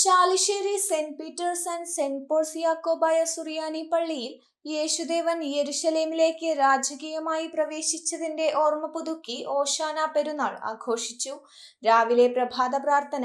Shalisseri saint Peter's and saint Paul's Yakobaya Suriyani പള്ളിയിൽ യേശുദേവൻ യെരുഷലേമിലേക്ക് രാജകീയമായി പ്രവേശിച്ചതിന്റെ ഓർമ്മ പുതുക്കി ഓശാന പെരുന്നാൾ ആഘോഷിച്ചു. രാവിലെ പ്രഭാത പ്രാർത്ഥന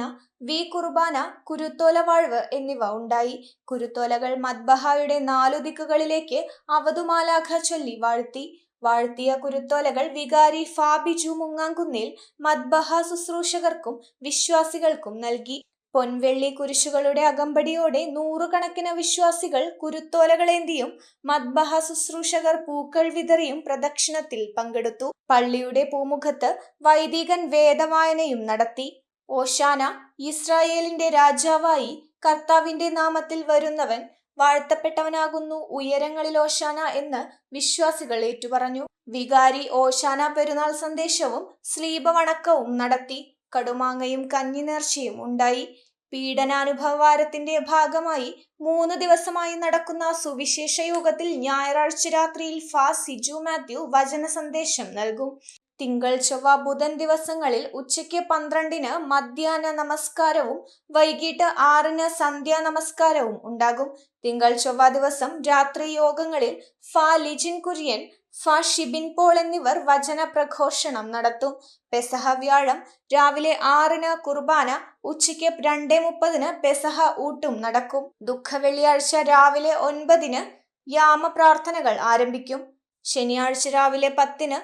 വി കുർബാന കുരുത്തോല വാഴ്വ് എന്നിവ ഉണ്ടായി. കുരുത്തോലകൾ മദ്ബഹായുടെ നാലു ദിക്കുകളിലേക്ക് അവധുമാലാഖ ചൊല്ലി വാഴ്ത്തി. വാഴ്ത്തിയ കുരുത്തോലകൾ വികാരി ഫാബിജു മുങ്ങാങ്കുന്നിൽ മദ്ബഹ ശുശ്രൂഷകർക്കും വിശ്വാസികൾക്കും നൽകി. പൊൻവെള്ളി കുരിശുകളുടെ അകമ്പടിയോടെ നൂറുകണക്കിന് വിശ്വാസികൾ കുരുത്തോലകളേന്തിയും മദ്ബഹ ശുശ്രൂഷകർ പൂക്കൾ വിതറിയും പ്രദക്ഷിണത്തിൽ പങ്കെടുത്തു. പള്ളിയുടെ പൂമുഖത്ത് വൈദികൻ വേദവായനയും നടത്തി. ഓശാന ഇസ്രായേലിന്റെ രാജാവായി കർത്താവിന്റെ നാമത്തിൽ വരുന്നവൻ വാഴ്ത്തപ്പെട്ടവനാകുന്നു ഉയരങ്ങളിൽ ഓശാന എന്ന് വിശ്വാസികൾ ഏറ്റുപറഞ്ഞു. വികാരി ഓശാന പെരുന്നാൾ സന്ദേശവും സ്ലീപവണക്കവും നടത്തി. കടുമാങ്ങയും കഞ്ഞിനേർച്ചയും ഉണ്ടായി. പീഡനാനുഭവവാരത്തിന്റെ ഭാഗമായി മൂന്ന് ദിവസമായി നടക്കുന്ന സുവിശേഷ യോഗത്തിൽ ഞായറാഴ്ച രാത്രിയിൽ ഫാ സിജു മാത്യു വചന സന്ദേശം നൽകും. തിങ്കൾ ചൊവ്വ ബുധൻ ദിവസങ്ങളിൽ ഉച്ചയ്ക്ക് പന്ത്രണ്ടിന് മധ്യാഹ്ന നമസ്കാരവും വൈകിട്ട് ആറിന് സന്ധ്യാ നമസ്കാരവും ഉണ്ടാകും. തിങ്കൾ ചൊവ്വ ദിവസം രാത്രി യോഗങ്ങളിൽ ഫാ ലിജിൻ കുര്യൻ ഫ ഷിബിൻ പോൾ എന്നിവർ വചന പ്രഘോഷണം നടത്തും. പെസഹ വ്യാഴം രാവിലെ ആറിന് കുർബാന ഉച്ചയ്ക്ക് രണ്ടേ മുപ്പതിന് പെസഹ ഊട്ടും നടക്കും. ദുഃഖ വെള്ളിയാഴ്ച രാവിലെ ഒൻപതിന് യാമ പ്രാർത്ഥനകൾ ആരംഭിക്കും. ശനിയാഴ്ച രാവിലെ പത്തിന്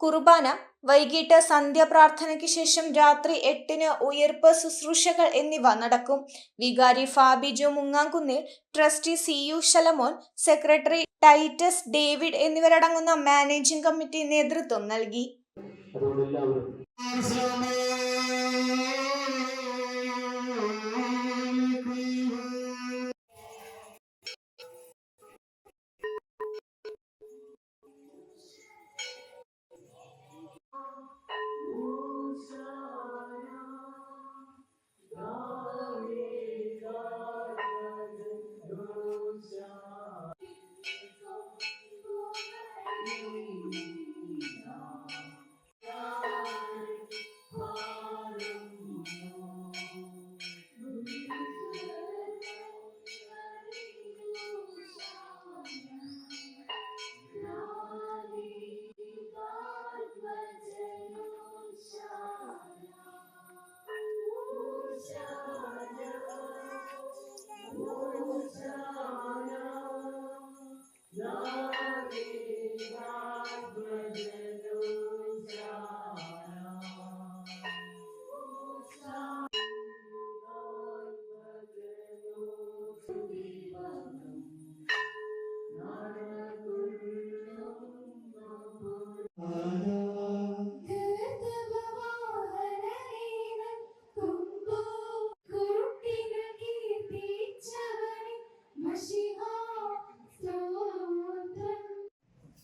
കുർബാന വൈകിട്ട് സന്ധ്യാപ്രാർത്ഥനയ്ക്ക് ശേഷം രാത്രി എട്ടിന് ഉയർപ്പ് ശുശ്രൂഷകൾ എന്നിവ നടക്കും. വികാരി Fabijo മുങ്ങാങ്കുന്നിൽ trustee C U Shalamon secretary Titus David എന്നിവരടങ്ങുന്ന മാനേജിംഗ് കമ്മിറ്റി നേതൃത്വം നൽകി.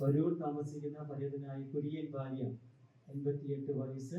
സ്വരൂർ താമസിക്കുന്ന പര്യടനായ കുര്യൻ ഭാര്യ എൺപത്തിയെട്ട് വയസ്സ്.